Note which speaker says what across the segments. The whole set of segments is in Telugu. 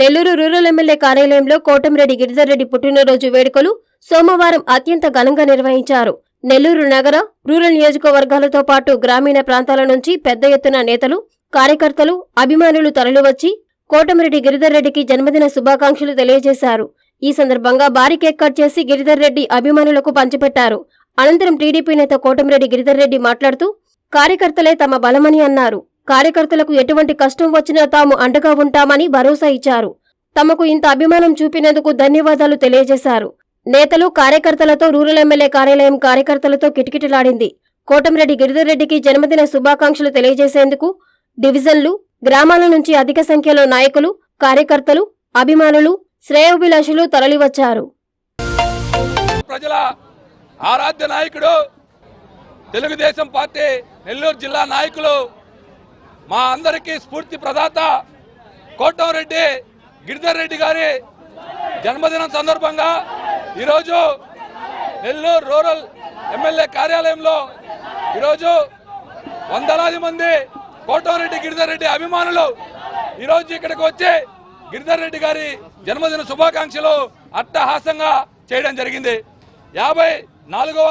Speaker 1: నెల్లూరు రూరల్ ఎమ్మెల్యే కార్యాలయంలో కోటమిరెడ్డి గిరిధర్ రెడ్డి పుట్టినరోజు వేడుకలు సోమవారం అత్యంత ఘనంగా నిర్వహించారు. నెల్లూరు నగర రూరల్ నియోజకవర్గాలతో పాటు గ్రామీణ ప్రాంతాల నుంచి పెద్ద ఎత్తున నేతలు కార్యకర్తలు అభిమానులు తరలివచ్చి కోటమిరెడ్డి గిరిధర్ రెడ్డికి జన్మదిన శుభాకాంక్షలు తెలియజేశారు. ఈ సందర్భంగా భారీ కేక్ కట్ చేసి గిరిధర్ రెడ్డి అభిమానులకు పంచిపెట్టారు. అనంతరం టీడీపీ నేత కోటమిరెడ్డి గిరిధర్ రెడ్డి మాట్లాడుతూ కార్యకర్తలే తమ బలమని అన్నారు. కార్యకర్తలకు ఎటువంటి కష్టం వచ్చినా తాము అండగా ఉంటామని భరోసా ఇచ్చారు. తమకు ఇంత అభిమానం చూపినందుకు ధన్యవాదాలు తెలియజేశారు. నేతలు కార్యకర్తలతో రూరల్ ఎమ్మెల్యే కార్యాలయం కార్యకర్తలతో కిటకిటలాడింది. కోటమిరెడ్డి గిరిధర్ రెడ్డికి జన్మదిన శుభాకాంక్షలు తెలియజేసేందుకు డివిజన్లు గ్రామాల నుంచి అధిక సంఖ్యలో నాయకులు కార్యకర్తలు అభిమానులు శ్రేయోభిలాషులు తరలివచ్చారు.
Speaker 2: ప్రజల ఆరాధ్య నాయకుడు తెలుగుదేశం పార్టీ నెల్లూరు జిల్లా నాయకులు మా అందరికీ స్ఫూర్తి ప్రదాత కోటంరెడ్డి గిరిధర్ రెడ్డి గారి జన్మదినం సందర్భంగా ఈరోజు నెల్లూరు రూరల్ ఎమ్మెల్యే కార్యాలయంలో ఈరోజు వందలాది మంది కోటంరెడ్డి గిరిధర్ రెడ్డి అభిమానులు ఈరోజు ఇక్కడికి వచ్చి గిరిధర్ రెడ్డి గారి జన్మదిన శుభాకాంక్షలు అట్టహాసంగా చేయడం జరిగింది. యాభై నాలుగవ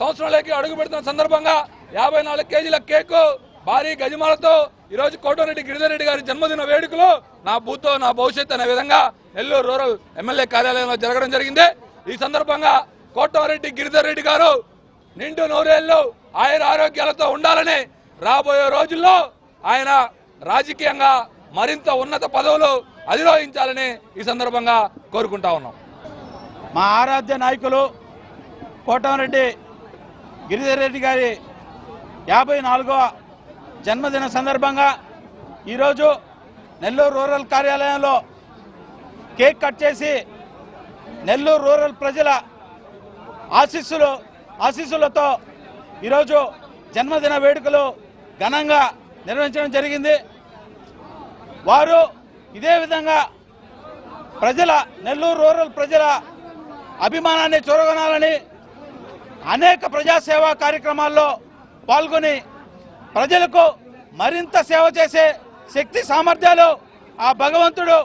Speaker 2: సంవత్సరంలోకి అడుగు పెడుతున్న సందర్భంగా యాభై నాలుగు కేజీల కేకు భారీ గజమాలతో ఈరోజు కోటరెడ్డి గిరిధర్ రెడ్డి గారి జన్మదిన వేడుకలు నా బూతో నా భవిష్యత్ అనే విధంగా నెల్లూరు రూరల్ ఎమ్మెల్యే కార్యాలయంలో జరగడం జరిగింది. ఈ సందర్భంగా కోటరెడ్డి గిరిధర్ రెడ్డి గారు నిండు నూరేళ్ళు ఆయన ఆరోగ్యాలతో ఉండాలని రాబోయే రోజుల్లో ఆయన రాజకీయంగా మరింత ఉన్నత పదవులు అధిరోహించాలని ఈ సందర్భంగా కోరుకుంటా ఉన్నాం.
Speaker 3: మా ఆరాధ్య నాయకులు కోటమిరెడ్డి గిరిధర్ రెడ్డి గారి యాభై నాలుగవ జన్మదిన సందర్భంగా ఈరోజు నెల్లూరు రూరల్ కార్యాలయంలో కేక్ కట్ చేసి నెల్లూరు రూరల్ ప్రజల ఆశీస్సులు ఆశీస్సులతో ఈరోజు జన్మదిన వేడుకలు ఘనంగా నిర్వహించడం జరిగింది. వారు ఇదే విధంగా ప్రజల నెల్లూరు రూరల్ ప్రజల అభిమానాన్ని చూరగొనాలని అనేక ప్రజాసేవా కార్యక్రమాల్లో పాల్గొని ప్రజలకు మరింత సేవ చేసే శక్తి సామర్థ్యాలు ఆ భగవంతుడు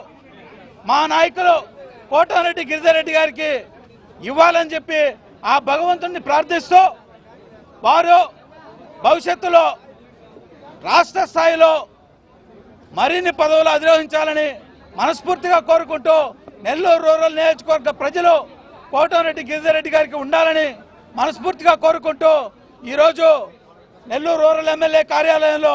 Speaker 3: మా నాయకులు కోటారెడ్డి గిరిజారెడ్డి గారికి ఇవ్వాలని చెప్పి ఆ భగవంతుడిని ప్రార్థిస్తూ వారు భవిష్యత్తులో రాష్ట్ర స్థాయిలో మరిన్ని పదవులు అధిరోహించాలని మనస్ఫూర్తిగా కోరుకుంటూ నెల్లూరు రూరల్ నియోజకవర్గ ప్రజలు కోటమిరెడ్డి గిరిజారెడ్డి గారికి ఉండాలని మనస్ఫూర్తిగా కోరుకుంటూ ఈరోజు నెల్లూరు రూరల్ ఎమ్మెల్యే కార్యాలయంలో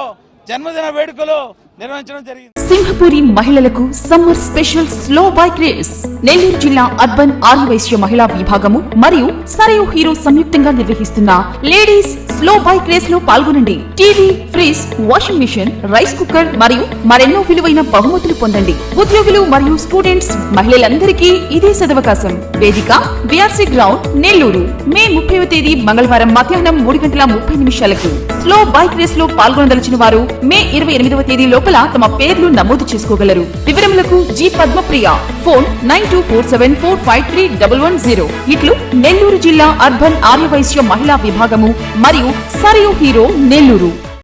Speaker 3: జన్మదిన వేడుకలు నిర్వహించడం జరిగింది.
Speaker 4: సింహపురి మహిళలకు summer special slow bike race. Nellore జిల్లా అర్బన్ ఆర్యవైశ్య మహిళా విభాగము మరియు సరయు హీరో సంయుక్తంగా నిర్వహిస్తున్న లేడీస్ స్లో బైక్ రేస్లో పాల్గొనండి. TV fridge washing machine rice cooker మరియు మరెన్నో విలువైన బహుమతులు పొందండి. ఉద్యోగులు మరియు స్టూడెంట్స్ మహిళలందరికీ ఇదే సదవకాశం. వేదిక బిఆర్సీ గ్రౌండ్ నెల్లూరు. మే ముప్పైవ తేదీ మంగళవారం మధ్యాహ్నం మూడు గంటల ముప్పై నిమిషాలకు. స్లో బైక్ రేస్లో పాల్గొనదలిచిన వారు మే ఇరవై ఎనిమిదవ తేదీ లోపల తమ పేర్లు నమోదు చేసుకోగలరు. వివరములకు G Padmapriya phone nine two four seven four five three double one zero. ఇట్లు నెల్లూరు జిల్లా అర్బన్ ఆర్యవైశ్య మహిళా విభాగము మరియు సరియు హీరో నెల్లూరు.